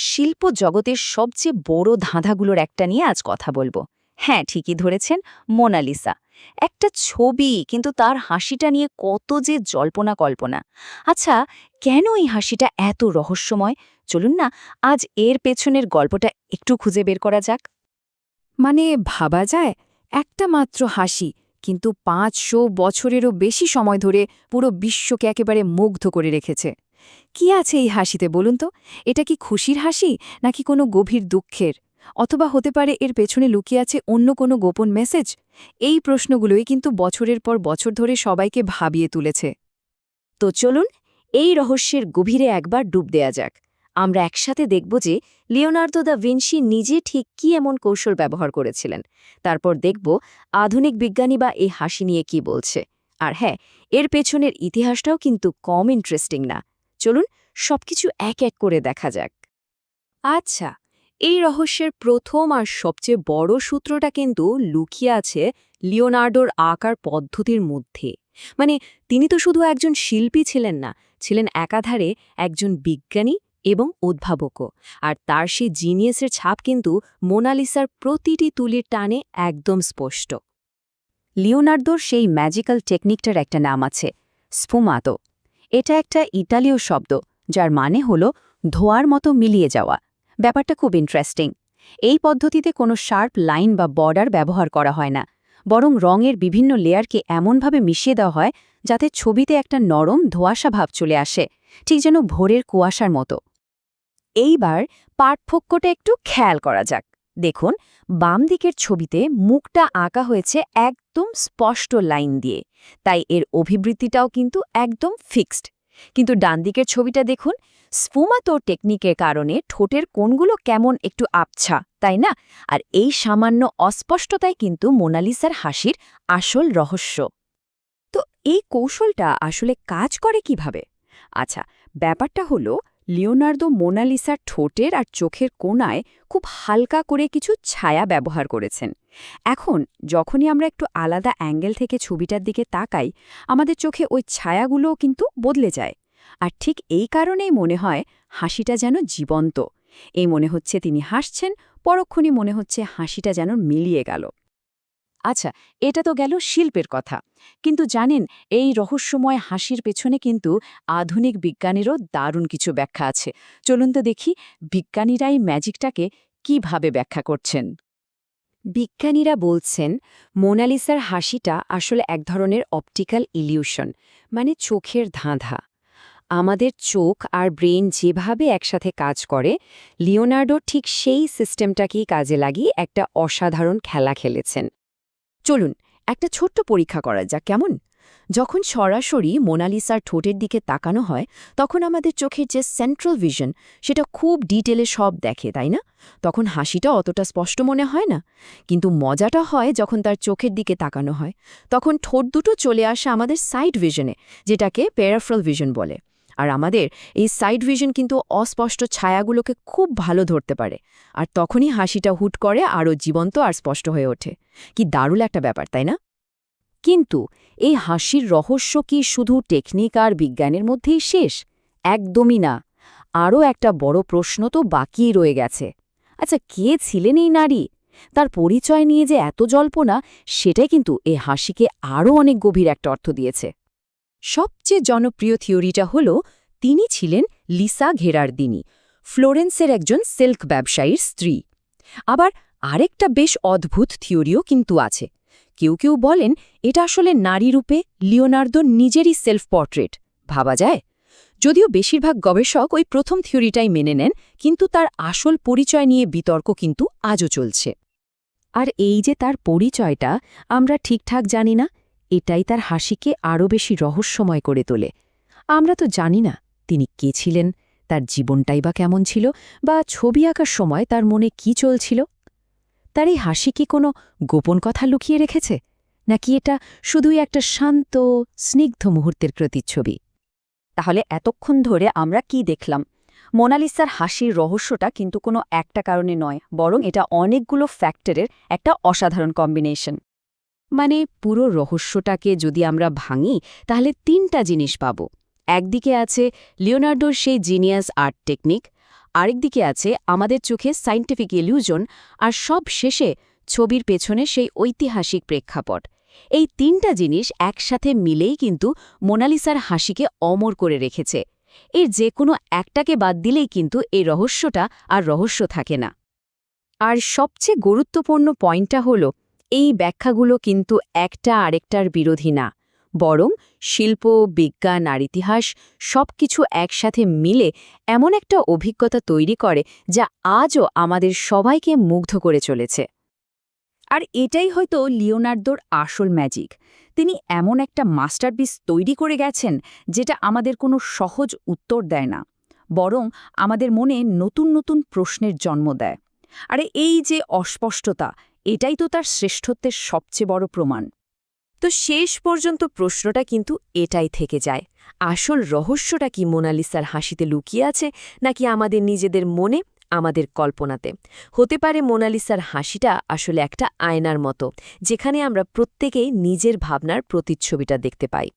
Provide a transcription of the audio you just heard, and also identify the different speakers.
Speaker 1: শিল্প জগতের সবচেয়ে বড় ধাঁধাগুলোর একটা নিয়ে আজ কথা বলব। হ্যাঁ ঠিকই ধরেছেন, মোনালিসা। একটা ছবি, কিন্তু তার হাসিটা নিয়ে কত যে জল্পনা কল্পনা। আচ্ছা কেন এই হাসিটা এত রহস্যময়? চলুন না, আজ এর পেছনের গল্পটা একটু খুঁজে বের করা যাক।
Speaker 2: মানে ভাবা যায়, একটা মাত্র হাসি, কিন্তু পাঁচশো বছরেরও বেশি সময় ধরে পুরো বিশ্বকে একেবারে মুগ্ধ করে রেখেছে। কি আছে এই হাসিতে বলুন তো? এটা কি খুশির হাসি নাকি কোনো গভীর দুঃখের? অথবা হতে পারে এর পেছনে লুকিয়ে আছে অন্য কোনো গোপন মেসেজ এই প্রশ্নগুলোই কিন্তু বছরের পর বছর ধরে সবাইকে ভাবিয়ে তুলেছে।
Speaker 1: তো চলুন এই রহস্যের গভীরে একবার ডুব দেয়া যাক। আমরা একসাথে দেখব যে লিওনার্দো দ্য ভিনসি নিজে ঠিক কি এমন কৌশল ব্যবহার করেছিলেন। তারপর দেখব আধুনিক বিজ্ঞানী বা এই হাসি নিয়ে কি বলছে। আর হ্যাঁ এর পেছনের ইতিহাসটাও কিন্তু কম ইন্টারেস্টিং না। চলুন সবকিছু এক এক করে দেখা যাক।
Speaker 2: আচ্ছা এই রহস্যের প্রথম আর সবচেয়ে বড় সূত্রটা কিন্তু লুকিয়ে আছে লিওনার্ডোর আকার পদ্ধতির মধ্যে। মানে তিনি তো শুধু একজন শিল্পী ছিলেন না, ছিলেন একাধারে একজন বিজ্ঞানী এবং উদ্ভাবকও। আর তার সেই জিনিয়াসের ছাপ কিন্তু মোনালিসার প্রতিটি তুলির টানে একদম স্পষ্ট।
Speaker 1: লিওনার্দোর সেই ম্যাজিক্যাল টেকনিকটার একটা নাম আছে, স্ফুমাতো। এটা একটা ইতালীয় শব্দ, যার মানে হল ধোয়ার মতো মিলিয়ে যাওয়া। ব্যাপারটা খুব ইন্টারেস্টিং এই পদ্ধতিতে কোনো শার্প লাইন বা বর্ডার ব্যবহার করা হয় না। বরং রঙের বিভিন্ন লেয়ারকে এমনভাবে মিশিয়ে দেওয়া হয় যাতে ছবিতে একটা নরম ধোয়াশা ভাব চলে আসে, ঠিক যেন ভোরের কুয়াশার মতো। এইবার পার্থক্যটা একটু খেয়াল করা যাক। দেখুন বাম দিকের ছবিতে মুখটা আঁকা হয়েছে একদম স্পষ্ট লাইন দিয়ে। তাই এর অভিবৃত্তিটাও কিন্তু একদম ফিক্সড। কিন্তু ডান দিকের ছবিটা দেখুন স্ফুমাতো টেকনিকের কারণে ঠোঁটের কোণগুলো কেমন একটু আবছা, তাই না? আর এই সামান্য অস্পষ্টতাই কিন্তু মোনালিসার হাসির আসল রহস্য।
Speaker 2: তো এই কৌশলটা আসলে কাজ করে কীভাবে? আচ্ছা ব্যাপারটা হলো লিওনার্দো মোনালিসার ঠোঁটের আর চোখের কোণায় খুব হালকা করে কিছু ছায়া ব্যবহার করেছেন। এখন, যখনই আমরা একটু আলাদা অ্যাঙ্গেল থেকে ছবিটার দিকে তাকাই, আমাদের চোখে ওই ছায়াগুলোও কিন্তু বদলে যায়। আর ঠিক এই কারণেই মনে হয় হাসিটা যেন জীবন্ত। এই মনে হচ্ছে তিনি হাসছেন, পরক্ষণই মনে হচ্ছে হাসিটা যেন মিলিয়ে গেল।
Speaker 1: আচ্ছা এটা তো গেল শিল্পের কথা। কিন্তু জানেন, এই রহস্যময় হাসির পেছনে কিন্তু আধুনিক বিজ্ঞানেরও দারুণ কিছু ব্যাখ্যা আছে। চলুন তো দেখি বিজ্ঞানীরা এই ম্যাজিকটাকে কীভাবে ব্যাখ্যা করছেন?
Speaker 2: বিজ্ঞানীরা বলছেন, মোনালিসার হাসিটা আসলে এক ধরনের অপটিক্যাল ইলিউশন মানে চোখের ধাঁধা। আমাদের চোখ আর ব্রেন যেভাবে একসাথে কাজ করে, লিওনার্ডো ঠিক সেই সিস্টেমটাকেই কাজে লাগিয়ে একটা অসাধারণ খেলা খেলেছেন। চলুন, একটা ছোট্ট পরীক্ষা করা যাক, কেমন? যখন সরাসরি মোনালিসার ঠোঁটের দিকে তাকানো হয়, তখন আমাদের চোখের যে সেন্ট্রাল ভিশন সেটা খুব ডিটেলে সব দেখে, তাই না? তখন হাসিটা অতটা স্পষ্ট মনে হয় না। কিন্তু মজাটা হয় যখন তার চোখের দিকে তাকানো হয়। তখন ঠোঁট দুটো চলে আসে আমাদের সাইড ভিশনে যেটাকে প্যারাফ্রাল ভিশন বলে। আর আমাদের এই সাইড ভিশন কিন্তু অস্পষ্ট ছায়াগুলোকে খুব ভালো ধরতে পারে। আর তখনই হাসিটা হুট করে আরও জীবন্ত আর স্পষ্ট হয়ে ওঠে। কি দারুল একটা ব্যাপার, তাই না? কিন্তু এই হাসির রহস্য কি শুধু টেকনিক আর বিজ্ঞানের মধ্যেই শেষ? একদমই না। আরও একটা বড় প্রশ্ন তো বাকিই রয়ে গেছে। আচ্ছা কে ছিলেন এই নারী? তার পরিচয় নিয়ে যে এত জল্পনা, সেটাই কিন্তু এ হাসিকে আরও অনেক গভীর একটা অর্থ দিয়েছে। সবচেয়ে জনপ্রিয় থিওরিটা হল, তিনি ছিলেন লিসা ঘেরারদিনী ফ্লোরেন্সের একজন সিল্ক ব্যবসায়ীর স্ত্রী। আবার আরেকটা বেশ অদ্ভুত থিওরিও কিন্তু আছে। কেউ কেউ বলেন, এটা আসলে নারী রূপে লিওনার্দো নিজেরই সেলফ পোর্ট্রেট ভাবা যায়? যদিও বেশিরভাগ গবেষক ওই প্রথম থিওরিটাই মেনে নেন, কিন্তু তার আসল পরিচয় নিয়ে বিতর্ক কিন্তু আজও চলছে। আর এই যে তার পরিচয়টা, আমরা ঠিকঠাক জানি না এটাই তার হাসিকে আরও বেশি রহস্যময় করে তোলে। আমরা তো জানি না তিনি কে ছিলেন, তার জীবনটাই বা কেমন ছিল, বা ছবি আঁকার সময় তার মনে কি চলছিল। তার এই হাসি কি কোনো গোপন কথা লুকিয়ে রেখেছে? নাকি এটা শুধুই একটা শান্ত, স্নিগ্ধ মুহূর্তের প্রতিচ্ছবি? তাহলে এতক্ষণ ধরে আমরা কি দেখলাম? মোনালিসার হাসির রহস্যটা কিন্তু কোনো একটা কারণে নয়, বরং এটা অনেকগুলো ফ্যাক্টরের একটা অসাধারণ কম্বিনেশন। মানে পুরো রহস্যটাকে যদি আমরা ভাঙি, তাহলে তিনটা জিনিস পাব। একদিকে আছে লিওনার্ডোর সেই জিনিয়াস আর্ট টেকনিক,
Speaker 1: আরেকদিকে আছে আমাদের চোখে সাইন্টিফিক ইলিউশন, আর সব শেষে ছবির পেছনে সেই ঐতিহাসিক প্রেক্ষাপট। এই তিনটা জিনিস একসাথে মিলেই কিন্তু মোনালিসার হাসিকে অমর করে রেখেছে। এর যে কোনো একটাকে বাদ দিলেই কিন্তু এই রহস্যটা আর রহস্য থাকে না। আর সবচেয়ে গুরুত্বপূর্ণ পয়েন্টটা হল এই ব্যাখ্যাগুলো কিন্তু একটা আরেকটার বিরোধী না, বরং শিল্প, বিজ্ঞান আর ইতিহাস সবকিছু একসাথে মিলে এমন একটা অভিজ্ঞতা তৈরি করে যা আজও আমাদের সবাইকে মুগ্ধ করে চলেছে। আর এটাই হয়তো লিওনার্দোর আসল ম্যাজিক। তিনি এমন একটা মাস্টারপিস তৈরি করে গেছেন যেটা আমাদের কোনো সহজ উত্তর দেয় না, বরং আমাদের মনে নতুন নতুন প্রশ্নের জন্ম দেয়। আরে এই যে অস্পষ্টতা এটাই তো তার শ্রেষ্ঠত্বের সবচেয়ে বড় প্রমাণ।
Speaker 2: তো শেষ পর্যন্ত প্রশ্নটা কিন্তু এটাই থেকে যায়, আসল রহস্যটা কি মোনালিসার হাসিতে লুকিয়ে আছে নাকি আমাদের নিজেদের মনে, আমাদের কল্পনাতে? হতে পারে মোনালিসার হাসিটা আসলে একটা আয়নার মতো, যেখানে আমরা প্রত্যেকেই নিজের ভাবনার প্রতিচ্ছবিটা দেখতে পাই।